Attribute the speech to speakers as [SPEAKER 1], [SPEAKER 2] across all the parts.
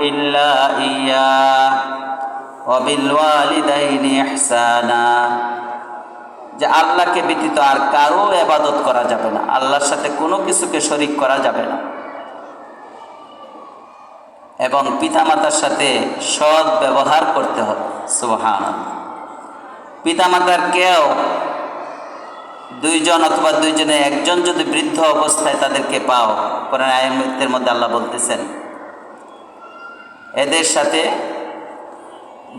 [SPEAKER 1] إلا إياه وبالوالدين إحسانا যে আল্লাহকে ব্যতীত আর কারো এবাদত করা যাবে না আল্লাহর সাথে কোনো কিছুকে শরিক করা যাবে না এবং পিতামাতার সাথে সৎ ব্যবহার করতে হবে সুবহান পিতামাতার কেউ দুইজন অথবা দুইজনে একজন যদি বৃদ্ধ অবস্থায় তাদেরকে পাও কোরআন আয়াতের মধ্যে আল্লাহ বলতেছেন এদের সাথে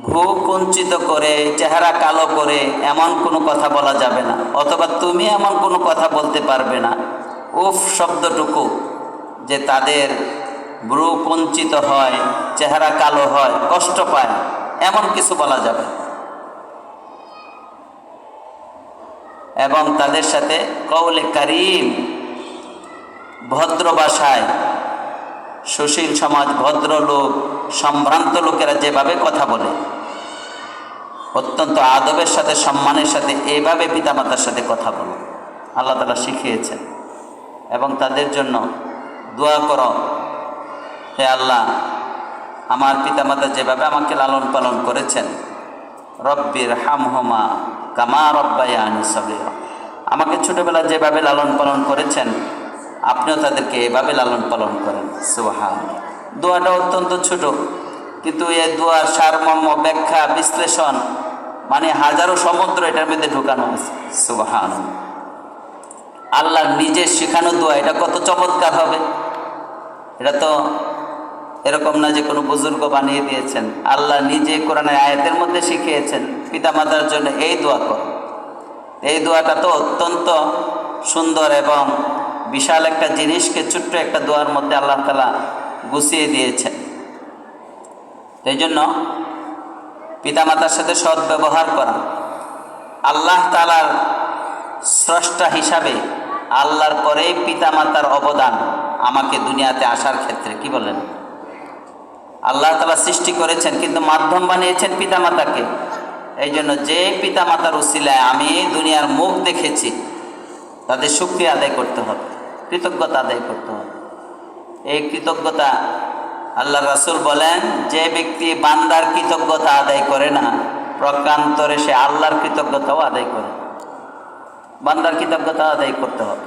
[SPEAKER 1] ভূ কুঞ্চিত করে, চেহারা কালো করে এমন কোনো কথা বলা যাবে না, অথবা তুমি এমন কোনো কথা বলতে পারবে না। উফ শব্দটুকু যে তাদের ভ্রু কুঞ্চিত হয়, চেহারা কালো হয়, কষ্ট পায়, এমন কিছু বলা যাবে এবং তাদের সাথে কৌলে কারিম, ভদ্র ভাষায় সুশীল সমাজ ভদ্র লোক সম্ভ্রান্ত লোকেরা যেভাবে কথা বলে, অত্যন্ত আদবের সাথে, সম্মানের সাথে এইভাবে পিতামাতার সাথে কথা বলো। আল্লাহ তালা শিখিয়েছেন। এবং তাদের জন্য দোয়া করো, হে আল্লাহ, আমার পিতামাতা যেভাবে আমাকে লালন পালন করেছেন রব্বির হামহমা কামা রব্বায়ানি সগীরা। আমাকে ছোটবেলা যেভাবে লালন পালন করেছেন আপনিও তাদেরকে এভাবে লালন পালন করেন সুহান দোয়াটা অত্যন্ত ছোট, কিন্তু এই দোয়ার সারমর্ম, ব্যাখ্যা, বিশ্লেষণ মানে হাজারো সমুদ্র এটার মধ্যে ঢুকানো হয়েছে সুবাহান। আল্লাহ নিজের শেখানো দোয়া, এটা কত চমৎকার হবে। এটা তো এরকম না যে কোনো বুজুর্গ বানিয়ে দিয়েছেন। আল্লাহ নিজে কোরআনের আয়াতের মধ্যে শিখিয়েছেন, পিতামাতার জন্য এই দোয়া কর। এই দোয়াটা তো অত্যন্ত সুন্দর এবং বিশাল একটা জিনিসকে ছোট্ট একটা দোয়ার মধ্যে আল্লাহ তালা গুছিয়ে দিয়েছেন। এই জন্য পিতামাতার সাথে সৎ ব্যবহার করা, আল্লাহ তালার স্রষ্টা হিসাবে আল্লাহর পরেই পিতামাতার অবদান আমাকে দুনিয়াতে আসার ক্ষেত্রে, কি বলেন? আল্লাহ তালা সৃষ্টি করেছেন, কিন্তু মাধ্যম বানিয়েছেন পিতামাতাকে। এই জন্য যে পিতামাতার উসিলায় আমি দুনিয়ার মুখ দেখেছি, তাদের শুক্রিয়া আদায় করতে হবে। কৃতজ্ঞতা আদায় করতে হবে। এই কৃতজ্ঞতা আল্লাহ রাসুল বলেন, যে ব্যক্তি বান্দার কৃতজ্ঞতা আদায় করে না, প্রকান্তরে সে আল্লাহর কৃতজ্ঞতাও আদায় করে। বান্দার কৃতজ্ঞতা আদায় করতে হবে।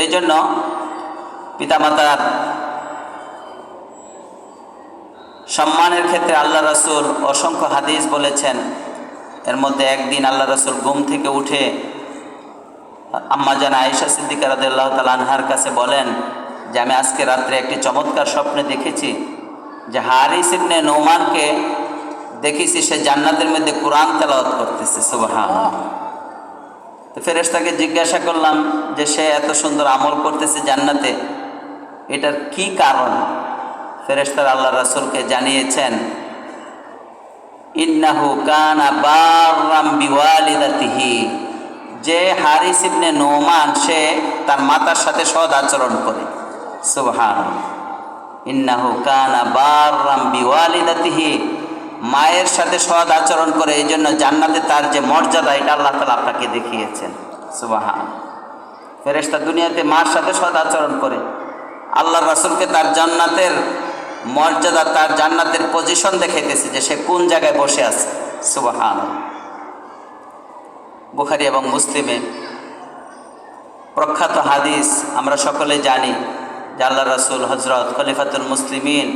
[SPEAKER 1] এই জন্য পিতামাতার সম্মানের ক্ষেত্রে আল্লাহ রসুল অসংখ্য হাদিস বলেছেন। এর মধ্যে একদিন আল্লাহ রসুল ঘুম থেকে উঠে আম্মা জান আয়েশা সিদ্দিকা তাল আনহার কাছে বলেন যে, আমি আজকে রাত্রে একটি চমৎকার স্বপ্নে দেখেছি যে, হারিস ইবনে নৌমানকে দেখেছি সে জান্নাতের মধ্যে কোরআন তেলাওয়াত করতেছে সুবাহান তো ফেরেশতাকে জিজ্ঞাসা করলাম যে, সে এত সুন্দর আমল করতেছে জান্নাতে, এটার কি কারণ? ফেরেশতার আল্লাহ রাসূলকে জানিয়েছেন, ইন্নাহু কানা বাররাম বিওয়ালিদাতিহি। যে হারিস ইবনে নোমান, সে তার মাতার সাথে সদ আচরণ করে। সুবহান ইন্নাহু কানা বাররাম বিওয়ালিদাতিহি। মায়ের সাথে সদ আচরণ করে এই জন্য জান্নাতে তার যে মর্যাদা, এটা আল্লাহ তালা আপনাকে দেখিয়েছেন। সুবাহান ফেরেশতা দুনিয়াতে মার সাথে সদ আচরণ করে। আল্লাহ রাসুলকে তার জান্নাতের মর্যাদা, তার জান্নাতের পজিশন দেখাইতেছে যে সে কোন জায়গায় বসে আছে। সুবাহান বুখারি এবং মুসলিমে প্রখ্যাত হাদিস আমরা সকলে জানি যে আল্লাহ রাসুল হজরত খলিফাতুল মুসলিমিন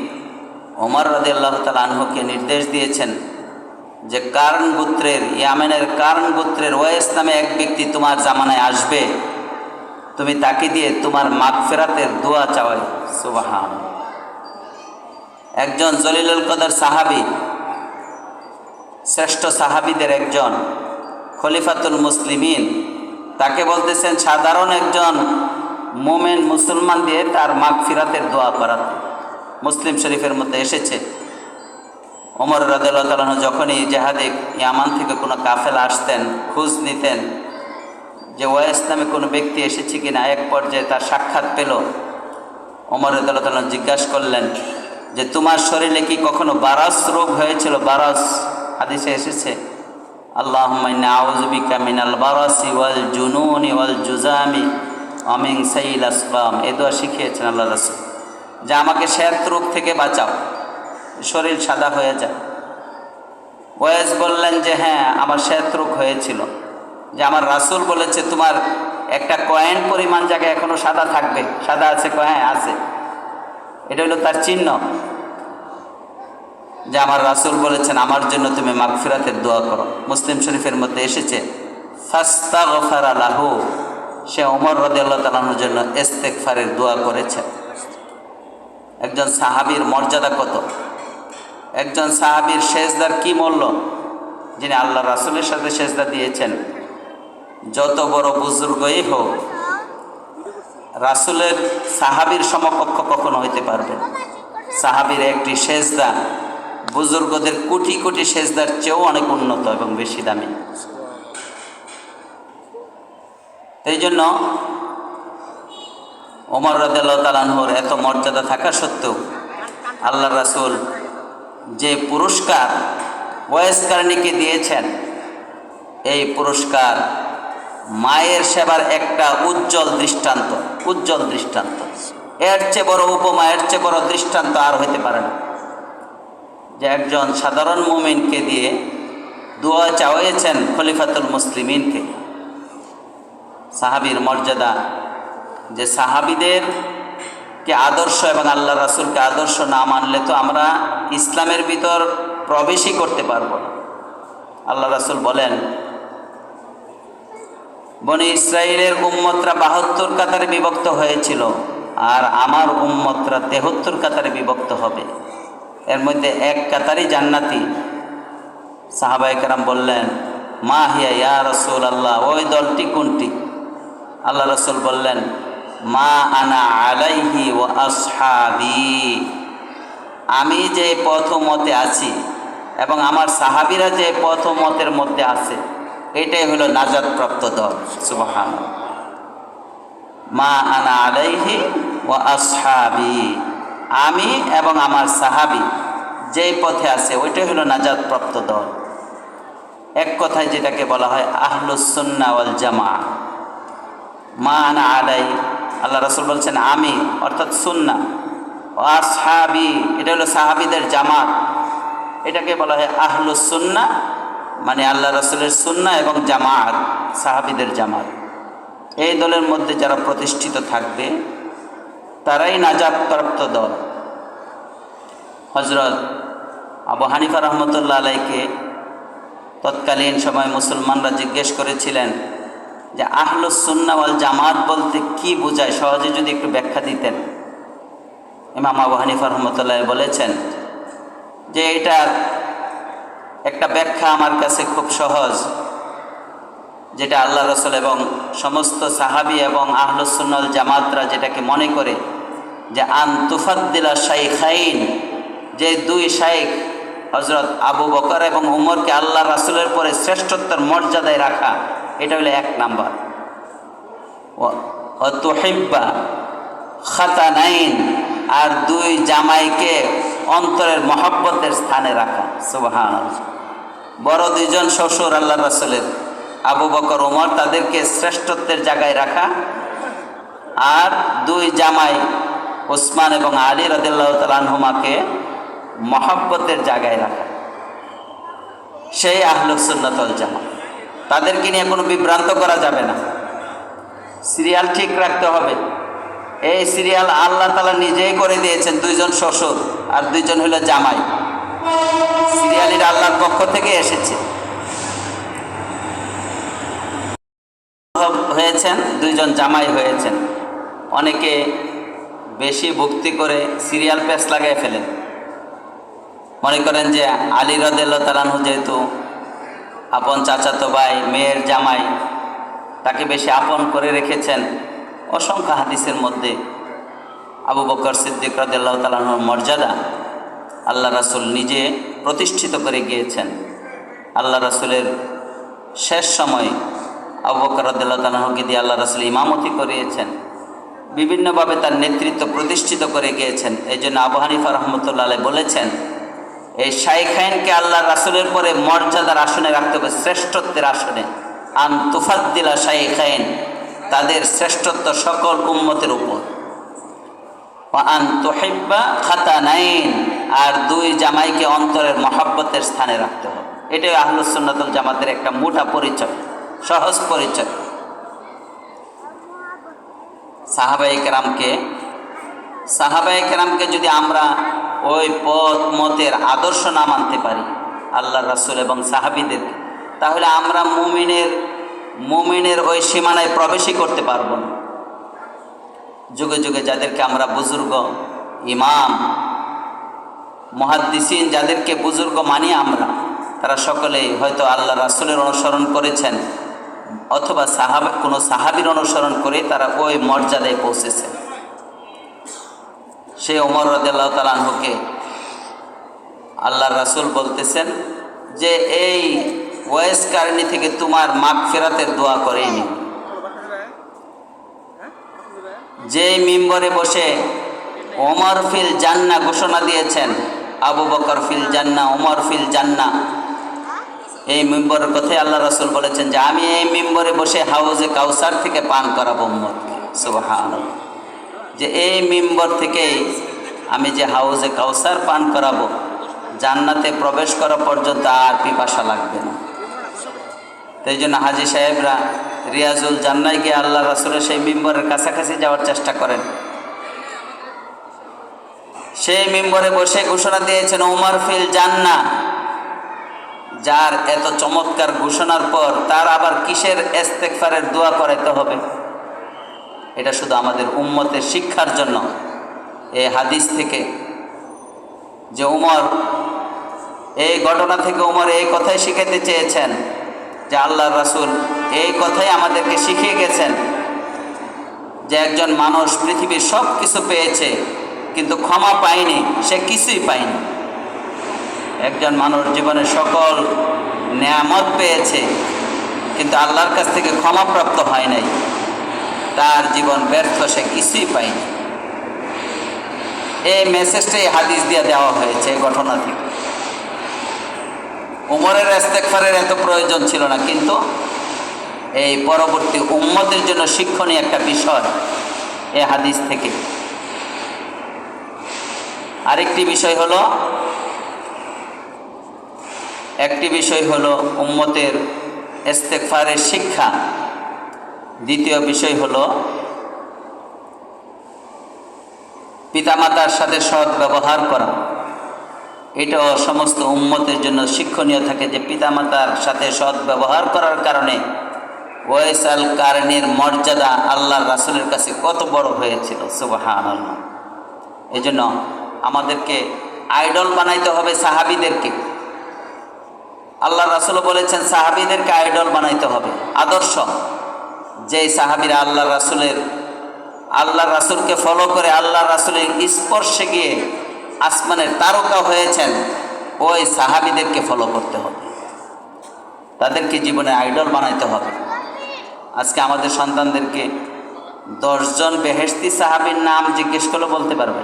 [SPEAKER 1] ওমর রদিয়াল্লাহ তাল আনহুকে নির্দেশ দিয়েছেন যে কারণ গোত্রের, ইয়ামেনের কারণ গোত্রের ওয়েস নামে এক ব্যক্তি তোমার জামানায় আসবে। তুমি তাকে দিয়ে তোমার মাগ ফেরাতের দোয়া চাওয়াই। সুবাহান একজন জলিলুল কদর সাহাবি, শ্রেষ্ঠ সাহাবিদের একজন। খলিফাতুল মুসলিমিন। তাকে বলতেছেন, সাধারণ একজন মোমেন মুসলমান দিয়ে তার মাগ ফিরাতের দোয়া করাতে মুসলিম শরীফের মধ্যে এসেছে। ওমর রাদু যখনই জাহাদে ইয়ামান থেকে কোনো কাফেলা আসতেন, খোঁজ নিতেন যে ওয়াইস নামে কোনো ব্যক্তি এসেছে কি না এক পর্যায়ে তার সাক্ষাৎ পেল। ওমর রাদু জিজ্ঞাসা করলেন যে, তোমার শরীরে কি কখনো বারাস রোগ হয়েছিল? বারাস হাদিসে এসেছে। আল্লাহ আউজবিকা মিনাল বারাসি ওয়াল জুনুনি ওয়াল জুজামি অমিং সাইল আসলাম এ দোয়া শিখিয়েছেন আল্লাহ রসুল। যে আমাকে শ্বেত রোগ থেকে বাঁচাও। শরীর সাদা হয়ে যায়। ওয়েস বললেন যে হ্যাঁ আমার শ্বেত রোগ হয়েছিল। যে আমার রাসূল বলেছে, তোমার একটা কয়েন পরিমাণ জায়গায় এখনও সাদা থাকবে। সাদা আছে হ্যাঁ আছে। এটা হলো তার চিহ্ন। যে আমার রাসূল বলেছেন, আমার জন্য তুমি মাগফিরাতের দোয়া করো। মুসলিম শরীফের মধ্যে এসেছে ফাস্তা গফার সে ওমর রদিয়াল্লাহ তালানোর জন্য ইস্তেকফারের দোয়া করেছে। একজন সাহাবীর মর্যাদা কত? একজন সাহাবীর শেষদার কি মূল্য? যিনি আল্লাহ রাসূলের সাথে শেষদা দিয়েছেন, যত বড় বুজুর্গই হোক, রাসূলের সাহাবীর সমকক্ষ কখনো হইতে পারবে। সাহাবীর একটি সেজদা বুজুর্গদের কোটি কোটি সেজদার চেয়েও অনেক উন্নত এবং বেশি দামি। এই জন্য ওমর তালানহর এত মর্যাদা থাকা সত্ত্বেও আল্লাহ রাসূল যে পুরস্কার ওয়েসকারণীকে দিয়েছেন, এই পুরস্কার মায়ের সেবার একটা উজ্জ্বল দৃষ্টান্ত উজ্জ্বল দৃষ্টান্ত। এর চেয়ে বড় উপমা, এর চেয়ে বড় দৃষ্টান্ত আর হইতে পারে না। যে একজন সাধারণ মুমিনকে দিয়ে দোয়া চাওয়াইছেন খলিফাতুল মুসলিমিনকে সাহাবীর মর্যাদা, যে সাহাবিদের কে আদর্শ এবং আল্লাহ রাসুলকে আদর্শ না মানলে তো আমরা ইসলামের ভিতর প্রবেশই করতে পারব না। আল্লাহ রাসুল বলেন, বনে ইসরায়েলের উম্মতরা বাহাত্তর কাতারে বিভক্ত হয়েছিল, আর আমার উম্মতরা তেহত্তর কাতারে বিভক্ত হবে। এর মধ্যে এক কাতারই জান্নাতি। সাহাবাইকারাম বললেন, মা হিয়া ইয়া রসুল আল্লাহ ওই দলটি কোনটি? আল্লাহ রসুল বললেন, মা আনা আলাইহি ও আসহাবি, আমি যে পথ মতে আছি এবং আমার সাহাবিরা যে পথ মতের মধ্যে আছে, এটাই হলো নাজাদপ্রাপ্ত দল। সুবহান মা আনা আলাইহি ও আসহাবি আমি এবং আমার সাহাবি যেই পথে আছে, ওইটাই হলো নাজাদপ্রাপ্ত দল। এক কথায় যেটাকে বলা হয় আহলুসুন্না ওয়াল জামা মা আনা আলাই, আল্লাহ রসুল বলছেন আমি, অর্থাৎ সুন্না। ও আসহাবি, এটা হলো সাহাবিদের জামাত। এটাকে বলা হয় আহলুস সুন্না মানে আল্লাহ রসুলের সুন্না এবং জামাত, সাহাবিদের জামাত। এই দলের মধ্যে যারা প্রতিষ্ঠিত থাকবে তারাই নাজাবপ্রাপ্ত দল। হজরত আবু হানিফা রহমতুল্লাহ আলাইকে তৎকালীন সময় মুসলমানরা জিজ্ঞেস করেছিলেন যে, আহলুস সুন্না ওয়াল জামাত বলতে কি বোঝায়? সহজে যদি একটু ব্যাখ্যা দিতেন। ইমাম আবু হানিফা রহমতুল্লাহ বলেছেন যে এটার একটা ব্যাখ্যা আমার কাছে খুব সহজ, যেটা আল্লাহ রসুল এবং সমস্ত সাহাবি এবং আহলুসুন্নল জামাতরা যেটাকে মনে করে যে আন তুফাদ্দিলা শাইখাইন, যে দুই শাইখ হজরত আবু বকর এবং উমরকে আল্লাহ রাসুলের পরে শ্রেষ্ঠত্বের মর্যাদায় রাখা, এটা হলো এক নাম্বার। ও তোহিব্বা খাতানাইন, আর দুই জামাইকে অন্তরের মহব্বতের স্থানে রাখা সুবাহান বড় দুইজন শ্বশুর আল্লাহ রাসুলের। আবু বকর উমর তাদেরকে শ্রেষ্ঠত্বের জায়গায় রাখা। আর দুই জামাই ওসমান এবং আলী রদিল্লাহ তালানহুমাকে মহব্বতের জায়গায় রাখা। সেই আহলুসুন্নতল জামা তাদেরকে নিয়ে কোনো বিভ্রান্ত করা যাবে না। সিরিয়াল ঠিক রাখতে হবে। এই সিরিয়াল আল্লাহ তালা নিজেই করে দিয়েছেন, দুইজন শ্বশুর আর দুইজন হলো জামাই। সিরিয়ালির আল্লাহর পক্ষ থেকে এসেছে। হয়েছেন, দুইজন জামাই হয়েছেন। অনেকে বেশি ভক্তি করে সিরিয়াল পেস লাগাই ফেলেন। মনে করেন যে আলী রদেল্লা তালানহু যেহেতু আপন চাচাতো ভাই, মেয়ের জামাই, তাকে বেশি আপন করে রেখেছেন। অসংখ্য হাদিসের মধ্যে আবু বকর সিদ্দিক রদাল্লাহ তালাহর মর্যাদা আল্লাহ রাসুল নিজে প্রতিষ্ঠিত করে গিয়েছেন। আল্লাহ রাসুলের শেষ সময় আবু বকর রদাল্লাহ তালাহকে দিয়ে আল্লাহ রাসুল ইমামতি করিয়েছেন। বিভিন্নভাবে তার নেতৃত্ব প্রতিষ্ঠিত করে গিয়েছেন। এই জন্য আবু হানিফা রহমতুল্লাহ বলেছেন, এই শাইখাইনকে আল্লাহ রাসুলের পরে মর্যাদার আসনে রাখতে হবে, শ্রেষ্ঠত্বের আসনে। আন তুফাদ্দিলা শাইখাইন, তাদের শ্রেষ্ঠত্ব সকল উম্মতের উপর। আন তোহিব্বা খাতানাইন, আর দুই জামাইকে অন্তরের মহাব্বতের স্থানে রাখতে হবে। এটাই আহলুসুন্নাতুল জামাতের একটা মোটা পরিচয়। সহজ পরিচয়। সাহাবাই কেরামকে সাহাবাই কেরামকে যদি আমরা ওই পথ, মতের আদর্শ না মানতে পারি আল্লাহ রাসুল এবং সাহাবিদেরকে তাহলে আমরা মুমিনের মুমিনের ওই সীমানায় প্রবেশই করতে পারব না। যুগে যুগে যাদেরকে আমরা বুজুর্গ, ইমাম, মহাদ্দিসিন যাদেরকে বুজুর্গ মানি আমরা, তারা সকলেই হয়তো আল্লাহ রাসুলের অনুসরণ করেছেন অথবা সাহাব, কোনো সাহাবির অনুসরণ করে তারা ওই মর্যাদায় পৌঁছেছে। সে ওমর রদাল্লাহ তালাহুকে আল্লাহ রাসুল বলতেছেন যে, এই ওয়েস কারণী থেকে তোমার মাগ ফেরাতের দোয়া করেনি যে মিম্বরে বসে ওমর ফিল জান্না ঘোষণা দিয়েছেন, আবু বকর ফিল জান্না ওমর ফিল জান্না এই মেম্বরের কথাই আল্লাহ রসুল বলেছেন যে আমি এই মেম্বরে বসে হাউজে কাউসার থেকে পান করাবো উম্মতকে। সুবহান যে এই মেম্বর থেকেই আমি যে হাউজে কাউসার পান করাবো, জান্নাতে প্রবেশ করা পর্যন্ত আর পিপাসা লাগবে না। তাই জন্য হাজি সাহেবরা রিয়াজুল জান্নাই গিয়ে আল্লাহ রাসুলের সেই মেম্বরের কাছাকাছি যাওয়ার চেষ্টা করেন। সেই মেম্বরে বসে ঘোষণা দিয়েছেন ওমর ফিল জান্না যার এত চমৎকার ঘোষণার পর তার আবার কিসের এস্তেকফারের দোয়া করাইতে হবে? এটা শুধু আমাদের উম্মতের শিক্ষার জন্য। এই হাদিস থেকে যে উমর এই ঘটনা থেকে উমর এই কথাই শিখাইতে চেয়েছেন যে আল্লাহ রাসুল এই কথাই আমাদেরকে শিখিয়ে গেছেন যে একজন মানুষ পৃথিবীর সব কিছু পেয়েছে কিন্তু ক্ষমা পায়নি, সে কিছুই পায়নি। একজন মানুষ জীবনের সকল নিয়ামত পেয়েছে, কিন্তু আল্লাহর কাছ থেকে ক্ষমাপ্রাপ্ত হয় নাই। তার জীবন ব্যর্থ, সে কিছুই পায়নি। এই মেসেজটাই হাদিস দিয়ে দেওয়া হয়েছে ঘটনা থেকে। উমরের ইস্তেকফারের এত প্রয়োজন ছিল না, কিন্তু এই পরবর্তী উম্মতের জন্য শিক্ষণীয় একটা বিষয় এই হাদিস থেকে। আরেকটি বিষয় হলো একটি বিষয় হলো উম্মতের ইস্তেকফারের শিক্ষা। দ্বিতীয় বিষয় হলো পিতামাতার সাথে সৎ ব্যবহার করা। এটাও সমস্ত উম্মতের জন্য শিক্ষণীয় থাকে যে পিতামাতার সাথে সৎ ব্যবহার করার কারণে ওয়েস আল কারণের মর্যাদা আল্লাহ রাসুলের কাছে কত বড় হয়েছিল সুবাহান এই জন্য আমাদেরকে আইডল বানাইতে হবে সাহাবিদেরকে। আল্লাহ রাসুল বলেছেন, সাহাবিদেরকে আইডল বানাইতে হবে। আদর্শ। যে সাহাবিরা আল্লাহ রাসুলের, আল্লাহ রাসুলকে ফলো করে আল্লাহ রাসুলের স্পর্শে গিয়ে আসমানের তারকা হয়েছেন, ওই সাহাবিদেরকে ফলো করতে হবে। তাদেরকে জীবনে আইডল বানাইতে হবে। আজকে আমাদের সন্তানদেরকে দশজন বেহেস্তি সাহাবির নাম জিজ্ঞেস করলে বলতে পারবে।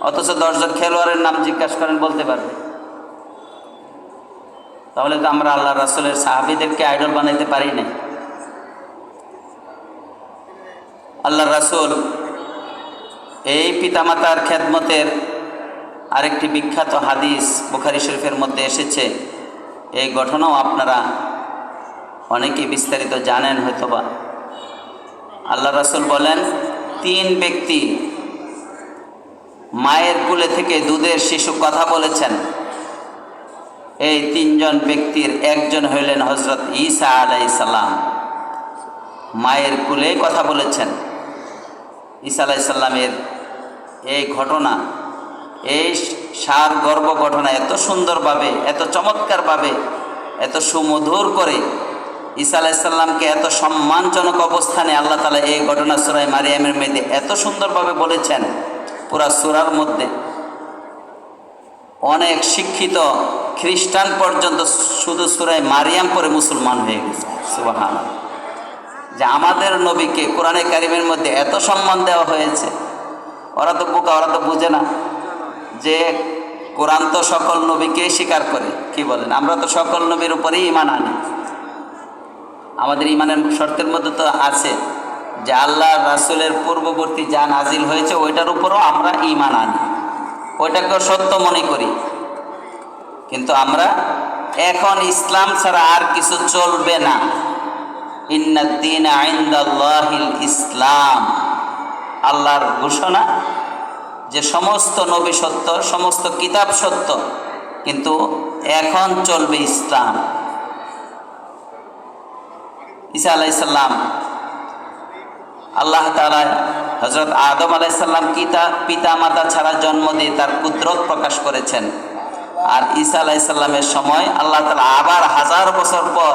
[SPEAKER 1] অথচ দশজন খেলোয়াড়ের নাম জিজ্ঞাসা করেন, বলতে পারবে। তাহলে তো আমরা আল্লাহ রাসুলের সাহাবিদেরকে আইডল বানাইতে পারি না আল্লাহ রাসুল এই পিতামাতার খেদমতের আরেকটি বিখ্যাত হাদিস বুখারি শরীফের মধ্যে এসেছে। এই ঘটনাও আপনারা অনেকেই বিস্তারিত জানেন হয়তোবা। আল্লাহ রাসুল বলেন, তিন ব্যক্তি মায়ের কুলে থেকে দুধের শিশু কথা বলেছেন। এই তিনজন ব্যক্তির একজন হইলেন হজরত ঈসা আলাই সাল্লাম মায়ের কুলে কথা বলেছেন। ঈসা আলাই সাল্লামের এই ঘটনা, এই সার গর্ব ঘটনা এত সুন্দরভাবে, এত চমৎকারভাবে, এত সুমধুর করে ঈসা আলাইসাল্লামকে এত সম্মানজনক অবস্থানে আল্লাহ তালা এই ঘটনা সুরাই মারিয়ামের মেয়েদের এত সুন্দরভাবে বলেছেন, পুরা সুরার মধ্যে। অনেক শিক্ষিত খ্রিস্টান পর্যন্ত শুধু সুরাই মারিয়াম পরে মুসলমান হয়ে গেছে। সুবাহান যে আমাদের নবীকে কোরআনে কারিমের মধ্যে এত সম্মান দেওয়া হয়েছে, ওরা তো বোকা, ওরা তো বুঝে না যে কোরআন তো সকল নবীকেই স্বীকার করে। কি বলেন? আমরা তো সকল নবীর উপরেই ইমান আনি। আমাদের ইমানের শর্তের মধ্যে তো আছে যে আল্লাহ রাসুলের পূর্ববর্তী যা নাজিল হয়েছে, ওইটার উপরও আমরা ইমান আনি। ওইটাকে সত্য মনে করি। কিন্তু আমরা এখন ইসলাম ছাড়া আর কিছু চলবে না। ইসলাম। আল্লাহর ঘোষণা যে সমস্ত নবী সত্য, সমস্ত কিতাব সত্য, কিন্তু এখন চলবে ইসলাম। ঈসা আলাইসাল্লাম আল্লাহ তালা হজরত আদম আলাইসাল্লাম কিতা পিতা মাতা ছাড়া জন্ম দিয়ে তার কুদরত প্রকাশ করেছেন। আর ঈসা আলাইসাল্লামের সময় আল্লাহ তালা আবার হাজার বছর পর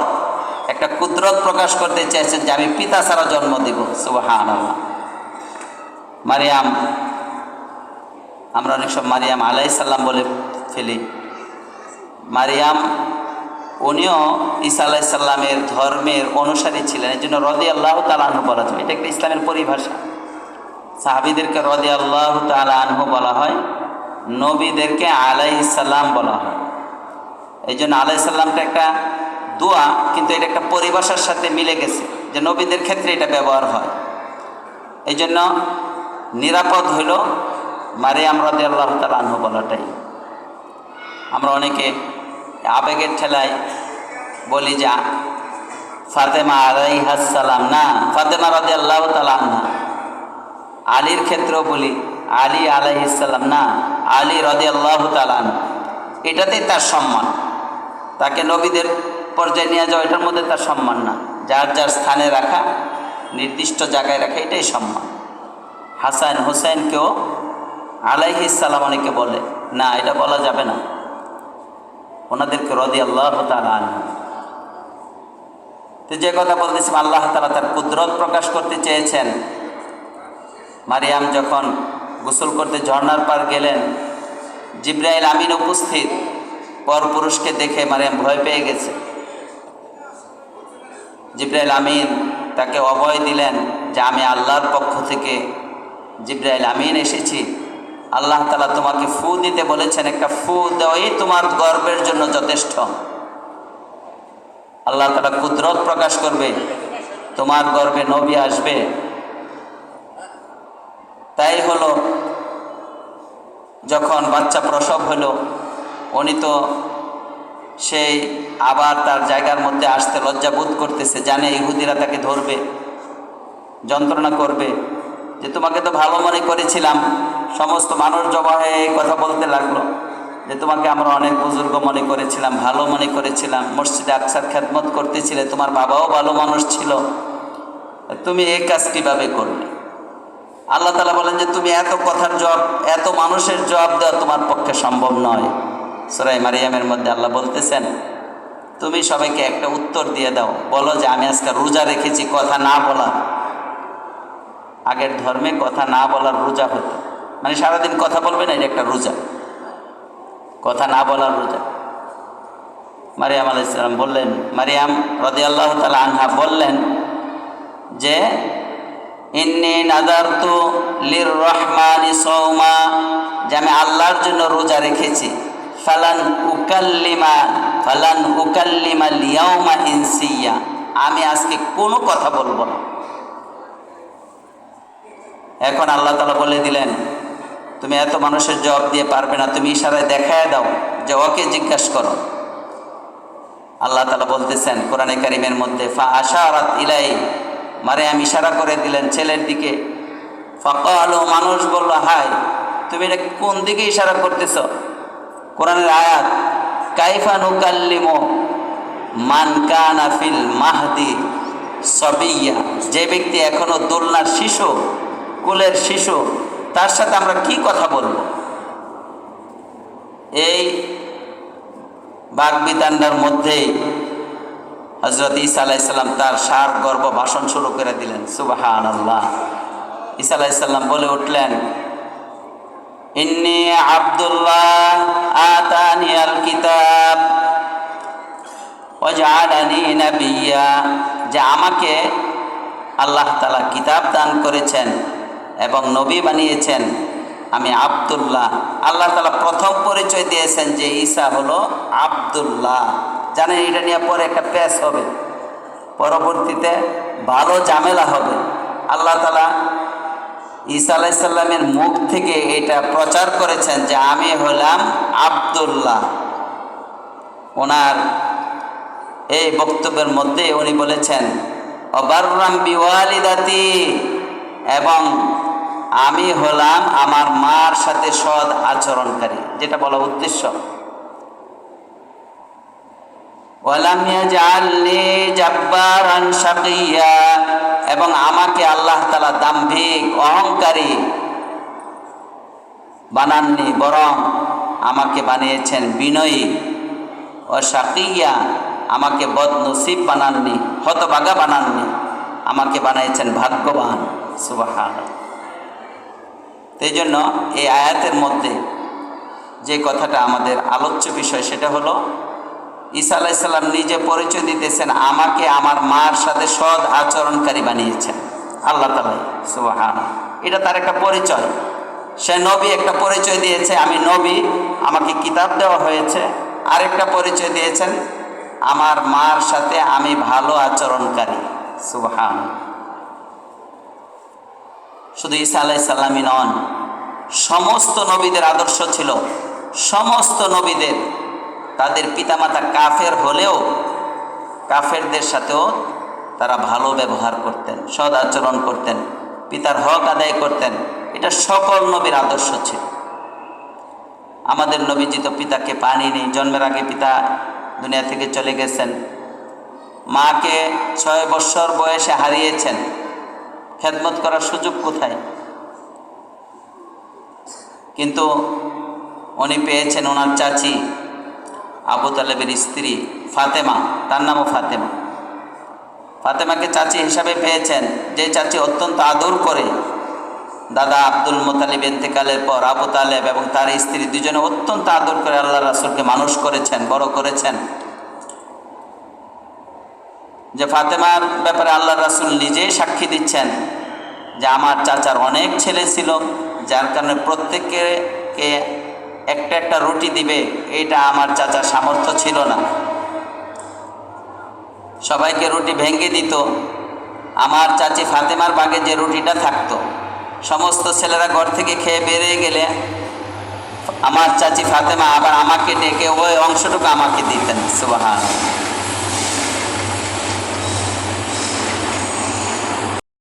[SPEAKER 1] একটা কুদরত প্রকাশ করতে চাইছেন যে আমি পিতা ছাড়া জন্ম দিব। সুবাহান আল্লাহ মারিয়াম, আমরা অনেক সব মারিয়াম আলাইসাল্লাম বলে ফেলি। মারিয়াম, উনিও ঈসা আলাইসাল্লামের ধর্মের অনুসারী ছিলেন এই জন্য রদি আল্লাহ তালাহু বলা যায় এটা একটা ইসলামের পরিভাষা। সাহাবিদেরকে রদি আল্লাহ তালাহু বলা হয়। নবীদেরকে আলাইসাল্লাম বলা হয়। এই জন্য আলাইসাল্লামটা একটা দোয়া, কিন্তু এটা একটা পরিভাষার সাথে মিলে গেছে যে নবীদের ক্ষেত্রে এটা ব্যবহার হয়। এই জন্য নিরাপদ হইল মারিয়াম রদি আল্লাহ তালাহু বলাটাই। আমরা অনেকে আবেগের ঠেলায় বলি যা, ফাতেমা আলাইহাসালাম না, ফাতেমা রাজি আল্লাহ তালাম না আলীর ক্ষেত্রেও বলি আলী আলাইসাল্লাম না, আলী রদি আল্লাহ তালান এটাতেই তার সম্মান। তাকে নবীদের পর্যায়ে নিয়ে যাওয়া, এটার মধ্যে তার সম্মান না। যার যার স্থানে রাখা, নির্দিষ্ট জায়গায় রাখা, এটাই সম্মান। হাসান হোসেনকেও আলাইহিসাল্লাম অনেকে বলে, না, এটা বলা যাবে না। ওনাদেরকে রদি আল্লাহ তালা তো যে কথা বলতেছিলাম আল্লাহ তালা তার কুদরত প্রকাশ করতে চেয়েছেন। মারিয়াম যখন গোসল করতে ঝর্নার পার গেলেন। জিব্রাইল আমিন উপস্থিত। পর পুরুষকে দেখে মারিয়াম ভয় পেয়ে গেছে। জিব্রাইল আমিন তাকে অভয় দিলেন যে, আমি আল্লাহর পক্ষ থেকে জিব্রাইল আমিন এসেছি। আল্লাহ তালা তোমাকে ফু দিতে বলেছেন, একটা ফু দেওয়াই তোমার গর্বের জন্য যথেষ্ট। আল্লাহ তালা কুদরত প্রকাশ করবে, তোমার গর্বে নবী আসবে। তাই হলো, যখন বাচ্চা প্রসব হলো, উনি তো সেই আবার তার জায়গার মধ্যে আসতে লজ্জাবোধ করতেছে, জানে ইহুদিরা তাকে ধরবে, যন্ত্রণা করবে, যে তোমাকে তো ভালো মনে করেছিলাম, সমস্ত মানুষ জমা হয়ে এই কথা বলতে লাগল, যে তোমাকে আমরা অনেক বুজুর্গ মনে করেছিলাম, ভালো মনে করেছিলাম, মসজিদে আকসার খ্যাতমত করতেছিলে, তোমার বাবাও ভালো মানুষ ছিল, তুমি এই কাজ কীভাবে করলে? আল্লাহ তালা বলেন যে তুমি এত কথার জবাব, এত মানুষের জবাব দেওয়া তোমার পক্ষে সম্ভব নয়। সরাই মারিয়ামের মধ্যে আল্লাহ বলতেছেন, তুমি সবাইকে একটা উত্তর দিয়ে দাও। বলো যে আমি আজকে রোজা রেখেছি, কথা না বলা। আগের ধর্মে কথা না বলার রোজা হতো। মানে সারাদিন কথা বলবে না, এটা একটা রোজা। কথা না বলার রোজা। মারিয়াম আলাইসালাম বললেন, মারিয়াম রদি আল্লাহ তালা আনহা বললেন যে লির রহমানি সৌমা যে আমি আল্লাহর জন্য রোজা রেখেছি। ফালান উকাল্লিমা ফালান উকাল্লিমা লিয়াউমা ইনসিয়া। আমি আজকে কোনো কথা বলব না। এখন আল্লাহ তালা বলে দিলেন, তুমি এত মানুষের জবাব দিয়ে পারবে না। তুমি ইশারায় দেখায় দাও যে ওকে জিজ্ঞাসা করো। আল্লাহ তালা বলতেছেন, কোরআনে কারিমের মধ্যে, ফা আশারাত ইলাই মারে আমি ইশারা করে দিলেন ছেলের দিকে। ফাঁকা আলো মানুষ বলল হাই তুমি এটা কোন দিকে ইশারা করতেছ? কোরআনের আয়াত, কাইফা নুকাল্লিমো মান কানা ফিল মাহদি সবিয়া। যে ব্যক্তি এখনও দোলনার শিশু, কুলের শিশু, তার সাথে আমরা কি কথা বলব? এই বাগবিতান্ডার মধ্যেই হজরত ইসা আলাইসাল্লাম তার সার গর্ব ভাষণ শুরু করে দিলেন সুবাহান আল্লাহ ইসা আলাইসাল্লাম বলে উঠলেন, ইন্নি আব্দুল্লাহ আতানি আল কিতাব ওয়াজআলানি নাবিয়্যা যে আমাকে আল্লাহ তালা কিতাব দান করেছেন এবং নবী বানিয়েছেন, আমি আবদুল্লাহ। আল্লাহ তালা প্রথম পরিচয় দিয়েছেন যে ঈসা হলো আবদুল্লাহ। জানেন এটা নিয়ে পরে একটা প্যাস হবে। পরবর্তীতে ভালো ঝামেলা হবে। আল্লাহ তালা ঈসা আলাইসাল্লামের মুখ থেকে এটা প্রচার করেছেন যে, আমি হলাম আবদুল্লাহ। ওনার এই বক্তব্যের মধ্যে উনি বলেছেন, অবাররাম বিওয়ালিদাতি। এবং, আমি হলাম আমার মার সাথে সৎ আচরণকারী। যেটা বলা উদ্দেশ্য। ওয়ালাম ইয়াজআলনি জাব্বারান শাকিয়া। এবং আমাকে আল্লাহ তাআলা দাম্ভিক, অহংকারী বানাননি, বরং আমাকে বানিয়েছেন বিনয়ী ও শাকিয়া। আমাকে বদনসিব বানাননি, হতবাগা বানাননি, আমাকে বানিয়েছেন ভাগ্যবান। সুবাহান এই জন্য এই আয়াতের মধ্যে যে কথাটা আমাদের আলোচ্য বিষয়, সেটা হলো ঈসা আলাইসাল্লাম নিজে পরিচয় দিতেছেন, আমাকে আমার মার সাথে সৎ আচরণকারী বানিয়েছেন। আল্লাহ তালা সুবাহান এটা তার একটা পরিচয়। সে নবী একটা পরিচয় দিয়েছে, আমি নবী, আমাকে কিতাব দেওয়া হয়েছে। আরেকটা পরিচয় দিয়েছেন, আমার মার সাথে আমি ভালো আচরণকারী। সুবাহান শুধু ঈসা আলাইসাল্লামই নন, সমস্ত নবীদের আদর্শ ছিল, সমস্ত নবীদের তাদের পিতামাতা কাফের হলেও কাফেরদের সাথেও তারা ভালো ব্যবহার করতেন সদ আচরণ করতেন, পিতার হক আদায় করতেন। এটা সকল নবীর আদর্শ ছিল। আমাদের নবীজি তো পিতাকে পানি নেই, জন্মের আগে পিতা দুনিয়া থেকে চলে গেছেন। মাকে ছয় বৎসর বয়সে হারিয়েছেন। খেদমত করার সুযোগ কোথায়? কিন্তু উনি পেয়েছেন ওনার চাচি। আবু তালেবের স্ত্রী ফাতেমা, তার নামও ফাতেমা। ফাতেমাকে চাচি হিসাবে পেয়েছেন। যে চাচি অত্যন্ত আদর করে দাদা আব্দুল মোতালিব এতেকালের পর আবু তালেব এবং তার স্ত্রী দুজনে অত্যন্ত আদর করে আল্লাহ রাসুলকে মানুষ করেছেন, বড় করেছেন। যে ফাতেমার ব্যাপারে আল্লাহ রাসুল নিজেই সাক্ষী দিচ্ছেন যে আমার চাচার অনেক ছেলে ছিল, যার কারণে প্রত্যেককে একটা একটা রুটি দিবে এটা আমার চাচার সামর্থ্য ছিল না। সবাইকে রুটি ভেঙে দিত। আমার চাচি ফাতেমার বাগে যে রুটিটা থাকতো, সমস্ত ছেলেরা ঘর থেকে খেয়ে বেরিয়ে গেলে আমার চাচি ফাতেমা আবার আমাকে ডেকে ওই অংশটুকু আমাকে দিতেন সুবাহ